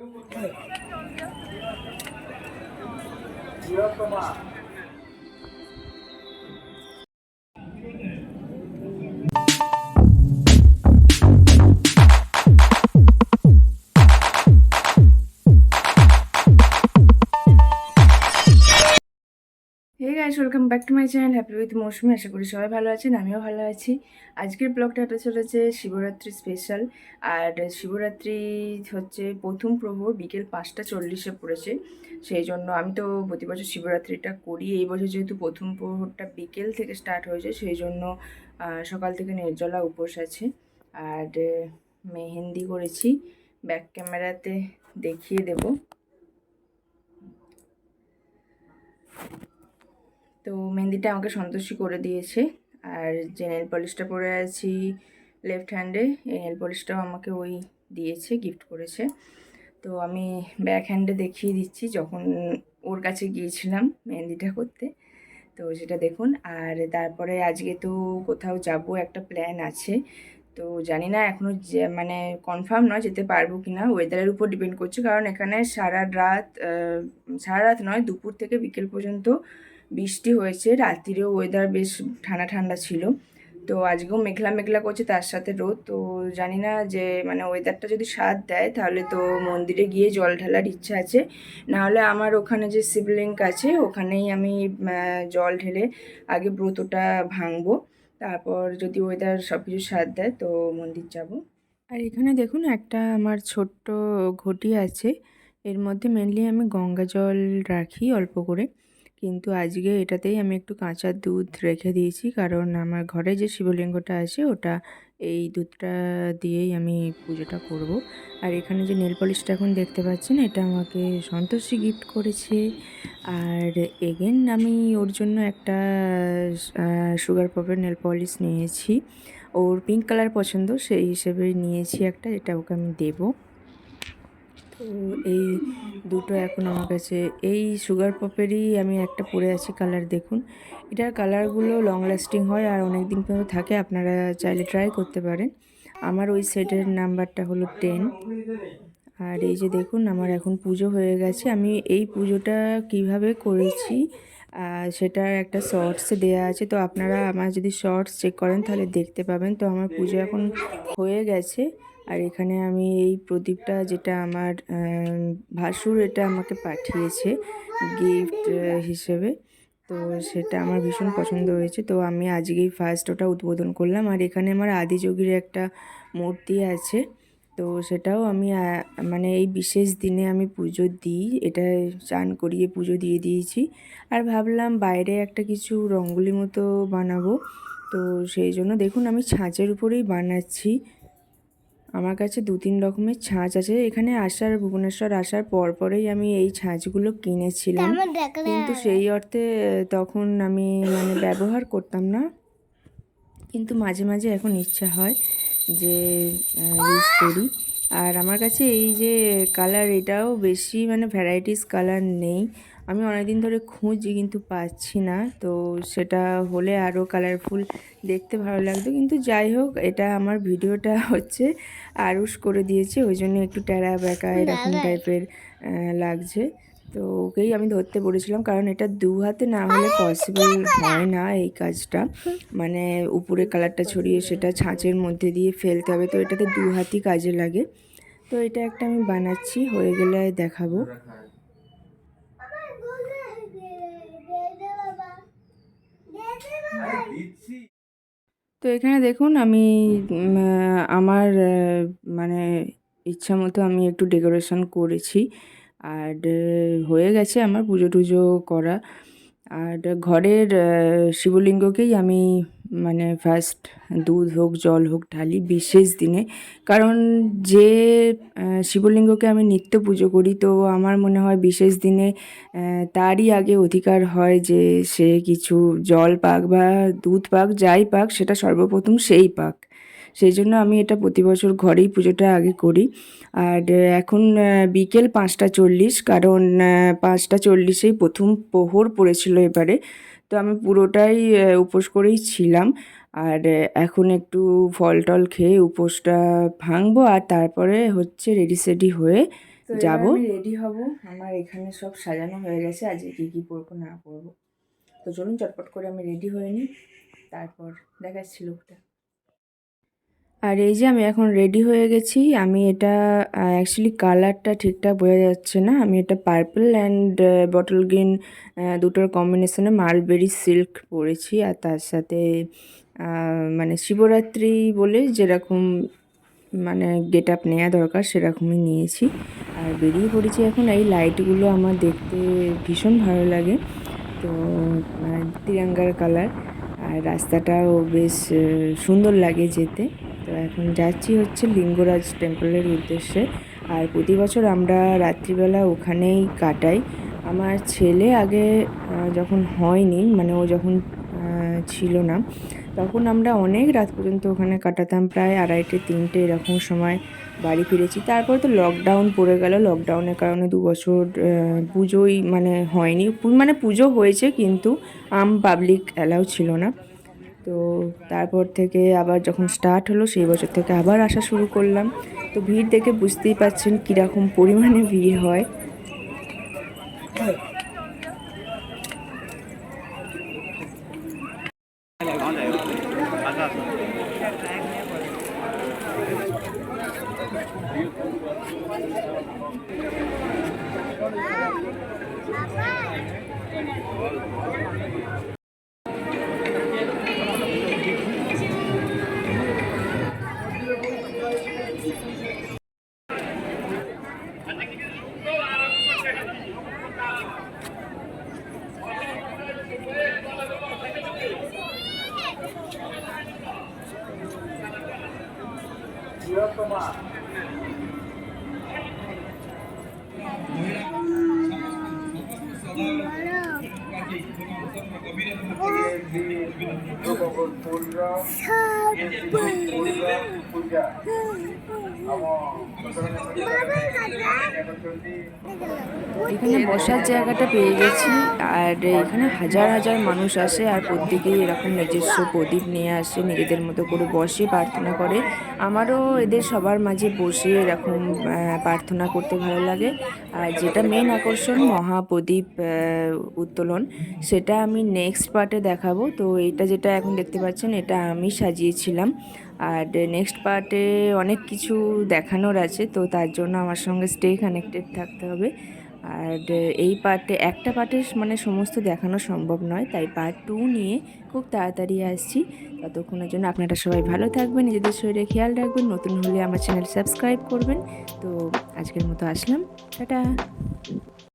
哎。welcome back to my channel happy with Mousumi, আশা করি সবাই ভালো আছেন, আমিও ভালো আছি। আজকের ব্লগটা হতে চলেছে শিবরাত্রি স্পেশাল আর শিবরাত্রি হচ্ছে প্রথম প্রহর বিকেল পাঁচটা চল্লিশে পড়েছে। সেই জন্য আমি তো প্রতি বছর শিবরাত্রিটা করি। এই বছর যেহেতু প্রথম প্রহরটা বিকেল থেকে স্টার্ট হয়েছে, সেই জন্য সকাল থেকে নির্জলা উপোস আছে। আর মেহেন্দি করেছি। ব্যাক ক্যামেরাতে দেখিয়ে দেবো। তো মেহেন্দিটা আমাকে সন্তোষী করে দিয়েছে। আর যে নেল পলিশটা পরে আছি লেফট হ্যান্ডে এই নেল পলিশটাও আমাকে ওই দিয়েছে গিফট করেছে। তো আমি ব্যাক হ্যান্ডে দেখিয়ে দিচ্ছি যখন ওর কাছে গিয়েছিলাম মেহেন্দিটা করতে। তো সেটা দেখুন, আর তারপরে আজকে তো কোথাও যাব, একটা প্ল্যান আছে। তো জানি না এখনও মানে কনফার্ম নয় যেতে পারব কি না ওয়েদারের উপর ডিপেন্ড করছে, কারণ এখানে সারা রাত সারা রাত নয়, দুপুর থেকে বিকেল পর্যন্ত বৃষ্টি হয়েছে, রাত্রিরেও ওয়েদার বেশ ঠান্ডা ঠান্ডা ছিল। তো আজকেও মেঘলা মেঘলা করছে, তার সাথে রোদ। তো জানি না যে মানে ওয়েদারটা যদি সাথ দেয়, তাহলে তো মন্দিরে গিয়ে জল ঢালার ইচ্ছা আছে। নাহলে আমার ওখানে যে শিবলিঙ্গ আছে, ওখানেই আমি জল ঢেলে আগে ব্রতটা ভাঙবো। তারপর যদি ওয়েদার সব কিছু সাথ দেয়, তো মন্দির যাব। আর এখানে দেখুন, একটা আমার ছোট্ট ঘটি আছে। এর মধ্যে মেনলি আমি গঙ্গা জল রাখি অল্প করে। কিন্তু আজকে এটাতেই আমি একটু কাঁচা দুধ রেখে দিয়েছি। কারণ আমার ঘরে যে শিবলিঙ্গটা আছে, ওটা এই দুধটা দিয়েই আমি পুজোটা করব। আর এখানে যে নেল পলিশটা এখন দেখতে পাচ্ছেন, এটা আমাকে সন্তোষী গিফট করেছে। আর এগেন আমি ওর জন্য একটা সুগার পপের নেল পলিশ নিয়েছি। ওর পিঙ্ক কালার পছন্দ, সেই হিসেবে নিয়েছি একটা, এটা ওকে আমি দেবো। তো এই দুটো এখন আমার কাছে। এই সুগার পপেরই আমি একটা পরে আছি কালার দেখুন। এটার কালারগুলো লং লাস্টিং হয় আর অনেক দিন পর্যন্ত থাকে, আপনারা চাইলে ট্রাই করতে পারেন। আমার ওই সেটের নাম্বারটা হলো টেন আর এই যে দেখুন, আমার এখন পুজো হয়ে গেছে। আমি এই পুজোটা কীভাবে করেছি সেটার একটা শর্টস দেয়া আছে। তো আপনারা আমার যদি শর্টস চেক করেন, তাহলে দেখতে পাবেন। তো আমার পুজো এখন হয়ে গেছে। আর এখানে আমি এই প্রদীপটা যেটা আমার ভাসুর এটা আমাকে পাঠিয়েছে গিফট হিসেবে। তো সেটা আমার ভীষণ পছন্দ হয়েছে। তো আমি আজকেই ফার্স্ট ওটা উদ্বোধন করলাম। আর এখানে আমার আদিযোগীর একটা মূর্তি আছে। তো সেটাও আমি মানে এই বিশেষ দিনে আমি পুজো দিই। এটা চান করিয়ে পুজো দিয়ে দিয়েছি। আর ভাবলাম বাইরে একটা কিছু রঙ্গোলি মতো বানাবো। তো সেই জন্য দেখুন আমি ছাঁচের উপরেই বানাচ্ছি। আমার কাছে দু তিন রকমের ছাঁচ আছে। এখানে আসার ভুবনেশ্বর আসার পর পরেই আমি এই ছাঁচগুলো কিনেছিলাম। কিন্তু সেই অর্থে তখন আমি মানে ব্যবহার করতাম না। কিন্তু মাঝে মাঝে এখন ইচ্ছা হয় যে ইউজ করি। আর আমার কাছে এই যে কালার এটাও বেশি মানে ভ্যারাইটিস কালার নেই। আমি অনেকদিন ধরে খুঁজি কিন্তু পাচ্ছি না। তো সেটা হলে আরও কালারফুল দেখতে ভালো লাগতো। কিন্তু যাই হোক এটা আমার ভিডিওটা হচ্ছে আরুষ করে দিয়েছে। ওই জন্য একটু ট্যারা ব্যাকা এরকম টাইপের লাগছে। তো ওকেই আমি ধরতে বলেছিলাম কারণ এটা দু হাতে না হলে পসিবল হয় না এই কাজটা। মানে উপরে কালারটা ছড়িয়ে সেটা ছাঁচের মধ্যে দিয়ে ফেলতে হবে। তো এটাতে দু হাতই কাজে লাগে। তো এটা একটা আমি বানাচ্ছি হয়ে গেলে দেখাবো। তো এখানে দেখুন, আমি আমার মানে ইচ্ছা মতো আমি একটু ডেকোরেশন করেছি। আর হয়ে গেছে আমার পুজো টুজো করা। আর ঘরের শিবলিঙ্গকেই আমি মানে ফার্স্ট দুধ হোক, জল হোক, ঢালি বিশেষ দিনে। কারণ যে শিবলিঙ্গকে আমি নিত্য পুজো করি, তো আমার মনে হয় বিশেষ দিনে তারই আগে অধিকার হয় যে সে কিছু জল পাক বা দুধ পাক, যাই পাক, সেটা সর্বপ্রথম সেই পাক। সেই জন্য আমি এটা প্রতি বছর ঘরেই পুজোটা আগে করি। আর এখন বিকেল পাঁচটা চল্লিশ, কারণ পাঁচটা চল্লিশেই প্রথম প্রহর পড়েছিল এবারে। তো আমি পুরোটাই উপোস করেই ছিলাম। আর এখন একটু ফল টল খেয়ে উপোসটা ভাঙবো আর তারপরে হচ্ছে রেডি সেডি হয়ে যাব। রেডি হব। আমার এখানে সব সাজানো হয়ে গেছে। আজকে কী কী পরবো না পরবো। তো চলুন চটপট করে আমি রেডি হয়ে নিই। তারপর দেখাচ্ছি লোকটা। আর এই যে আমি এখন রেডি হয়ে গেছি আমি এটা অ্যাকচুয়ালি কালারটা ঠিকঠাক বোঝা যাচ্ছে না। আমি এটা পার্পল অ্যান্ড বটল গ্রিন দুটোর কম্বিনেশনে মালবেরি সিল্ক পরেছি। আর তার সাথে মানে শিবরাত্রি বলে যেরকম মানে গেট আপ নেওয়া দরকার সেরকমই নিয়েছি। আর বেরিয়ে পড়েছি এখন এই লাইটগুলো আমার দেখতে ভীষণ ভালো লাগে। তো আহ, তিরঙ্গার কালার আর রাস্তাটাও বেশ সুন্দর লাগে যেতে। তো এখন যাচ্ছি হচ্ছে লিঙ্গরাজ টেম্পলের উদ্দেশ্যে। আর প্রতি বছর আমরা রাত্রিবেলা ওখানেই কাটাই। আমার ছেলে আগে যখন হয়নি মানে ও যখন ছিল না, তখন আমরা অনেক রাত পর্যন্ত ওখানে কাটাতাম। প্রায় আড়াইটে, তিনটে এরকম সময় বাড়ি ফিরেছি। তারপর তো লকডাউন পড়ে গেল। লকডাউনের কারণে দু বছর পুজোই মানে হয়নি। মানে পুজো হয়েছে কিন্তু আম পাবলিক অ্যালাউ ছিল না। তো তারপর থেকে আবার যখন স্টার্ট হলো, সেই বছর থেকে আবার আসা শুরু করলাম। তো ভিড় দেখে বুঝতেই পারছেন কীরকম পরিমাণে ভিড় হয়। তোমার ও এখানে বসার জায়গাটা পেয়ে গেছি, আর এখানে হাজার হাজার মানুষ আসে, আর প্রত্যেকেই এরকম নিজস্ব প্রদীপ নিয়ে আসে, নিজেদের মতো করে বসে, প্রার্থনা করে। আমারও এদের সবার মাঝে বসে এরকম প্রার্থনা করতে ভালো লাগে। আর যেটা মেন আকর্ষণ মহাপ্রদীপ উত্তোলন, সেটা আমি নেক্সট পার্টে দেখাবো। তো এটা যেটা এখন দেখতে পাচ্ছেন, এটা আমি সাজিয়েছিলাম। আর নেক্সট পার্টে অনেক কিছু দেখানোর আছে, তো তার জন্য আমার সঙ্গে স্টে কানেক্টেড থাকতে হবে। আর এই পার্টে একটা পার্টে মানে সমস্ত দেখানো সম্ভব নয়, তাই পার্ট টু নিয়ে খুব তাড়াতাড়ি আসছি। ততক্ষণের জন্য আপনারা সবাই ভালো থাকবেন, নিজেদের শরীরে খেয়াল রাখবেন, নতুন হলে আমার চ্যানেল সাবস্ক্রাইব করবেন। তো আজকের মতো আসলাম, টাটা।